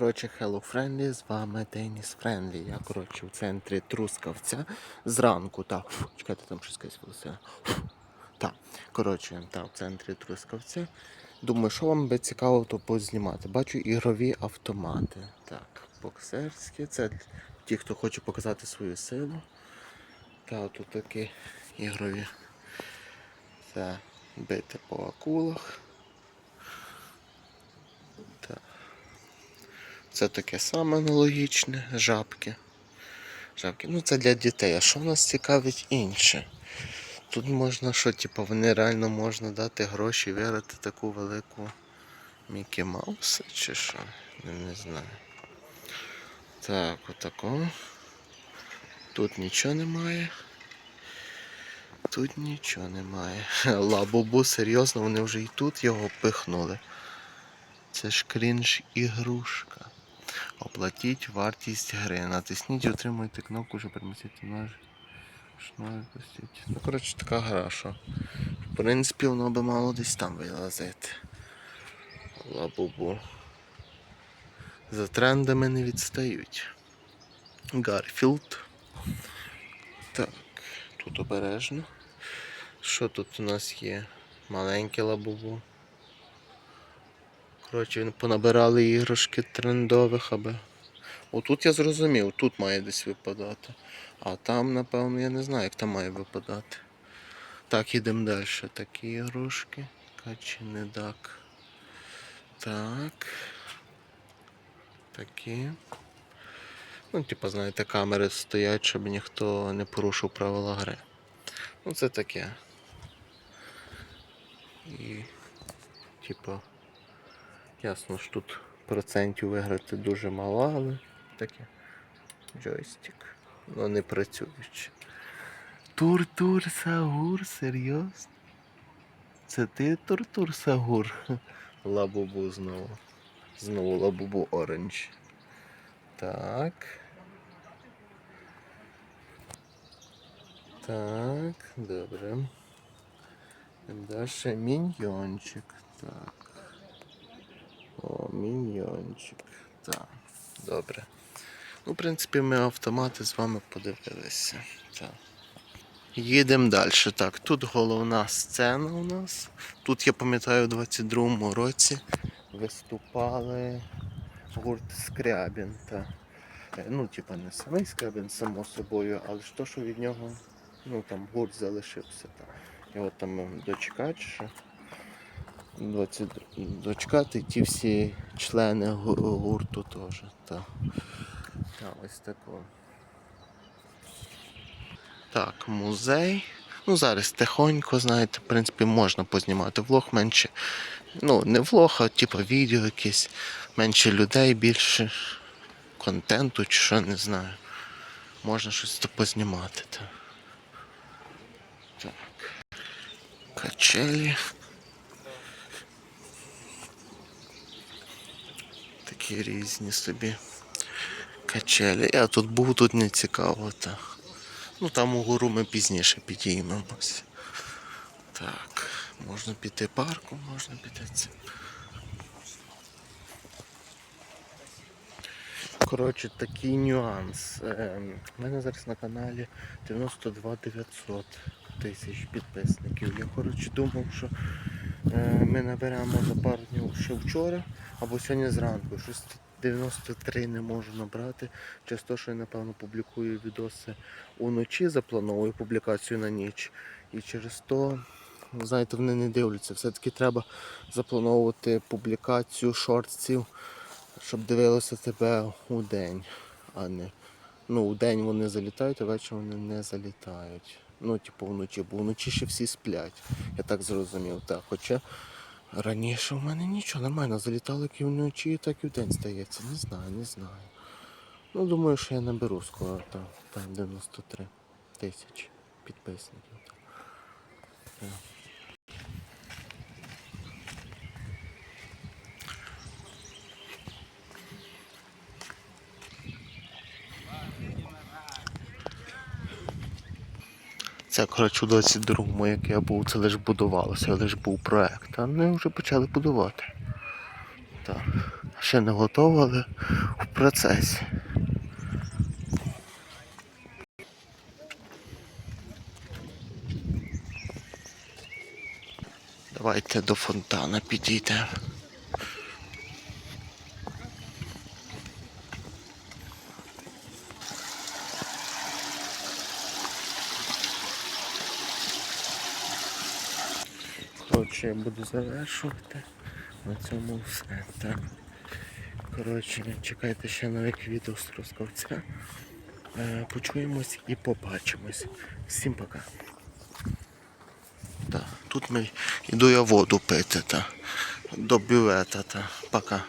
коротше, Hello Friendly, з вами Деніс Френдлі. Я, коротше, в центрі Трускавця зранку. Фу, чекайте, там щось волосина. Так, коротше, так, в центрі Трускавця. Думаю, що вам би цікаво то познімати. Бачу ігрові автомати. Так, боксерські. Це ті, хто хоче показати свою силу. Та тут такі ігрові. Це бити по акулах. Це таке саме аналогічне, жабки. Жабки. Ну це для дітей. А що нас цікавить інше? Тут можна що, типу, вони реально можна дати гроші, виграти таку велику Мікі Мауса чи що? Не, не знаю. Так, отако. Тут нічого немає. Тут нічого немає. Лабубу, серйозно, вони вже і тут його пихнули. Це ж крінж ігрушка. Оплатіть вартість гри. Натисніть і отримуйте кнопку, щоб перемістити. Шнур пустіть. Ну, коротше, така гра, що. В принципі, воно би мало десь там вилазити. Лабубу. За трендами не відстають. Гарфілд. Так, тут обережно. Що тут у нас є? Маленьке лабубу. Коротше, понабирали іграшки трендових, аби. Отут я зрозумів, тут має десь випадати. А там, напевно, я не знаю, як там має випадати. Так, ідемо далі. Такі ігрушки. Каченедак. Так. Такі. Ну, типу, знаєте, камери стоять, щоб ніхто не порушив правила гри. Ну, це таке. І, типу, ясно, що тут процентів виграти дуже мало, але таке. Джойстик. Ну, не працюючи. Тур-тур Сагур, серйозно? Це ти Тур-тур Сагур? Лабубу знову. Знову лабубу оранж. Так. Так, добре. Дальше міньйончик. Так. Міньйончик. Так, добре. Ну, в принципі, ми автомати з вами подивилися. Так. Їдемо далі. Так, тут головна сцена у нас. Тут, я пам'ятаю, у 22-му році виступали гурт Скрябін. Е, Ну, типа не самий Скрябін, само собою, але ж то, що від нього ну, там гурт залишився. Та. І от там ем, дочка чи що. 20 дочкати ті всі члени гурту теж. Та. Та, ось тако. Так, музей. Ну, зараз тихонько, знаєте, в принципі, можна познімати влог менше. Ну, не влог, а типу відео якесь. Менше людей, більше контенту чи що, не знаю. Можна щось познімати. Та. Так. Качелі. Такі різні собі качелі. Я тут був, тут не цікаво. Та. Ну там угору ми пізніше підіймемось. Так, можна піти парком, можна піти цим. Коротше, такий нюанс. У мене зараз на каналі 92 900 тисяч підписників. Я коротше думав, що е, ми наберемо за пару днів ще вчора або сьогодні зранку. Щось 93 не можу набрати. Через те, що я напевно публікую відоси уночі, заплановую публікацію на ніч. І через то, знаєте, вони не дивляться. Все-таки треба заплановувати публікацію шортсів, щоб дивилося тебе у день, а не. Ну, у день вони залітають, а ввечері вони не залітають. Ну, типу, вночі, бо вночі ще всі сплять. Я так зрозумів. Так. Хоча раніше в мене нічого нормально залітало як і вночі, так і в день стається. Не знаю, не знаю. Ну, думаю, що я наберу скоро там, там 93 тисячі підписників. Так. Це, коротше, у 22-му, як я був, це лише будувалося, лише був проект. А вони вже почали будувати. Так. Ще не готово, але в процесі. Давайте до фонтана підійдемо. Коротше, я буду завершувати. На цьому все. Так. Коротше, чекайте ще нових відео з Трускавця. Е, Почуємось і побачимось. Всім пока. Так, тут ми йду я воду пити та, до бювета. Та. Пока.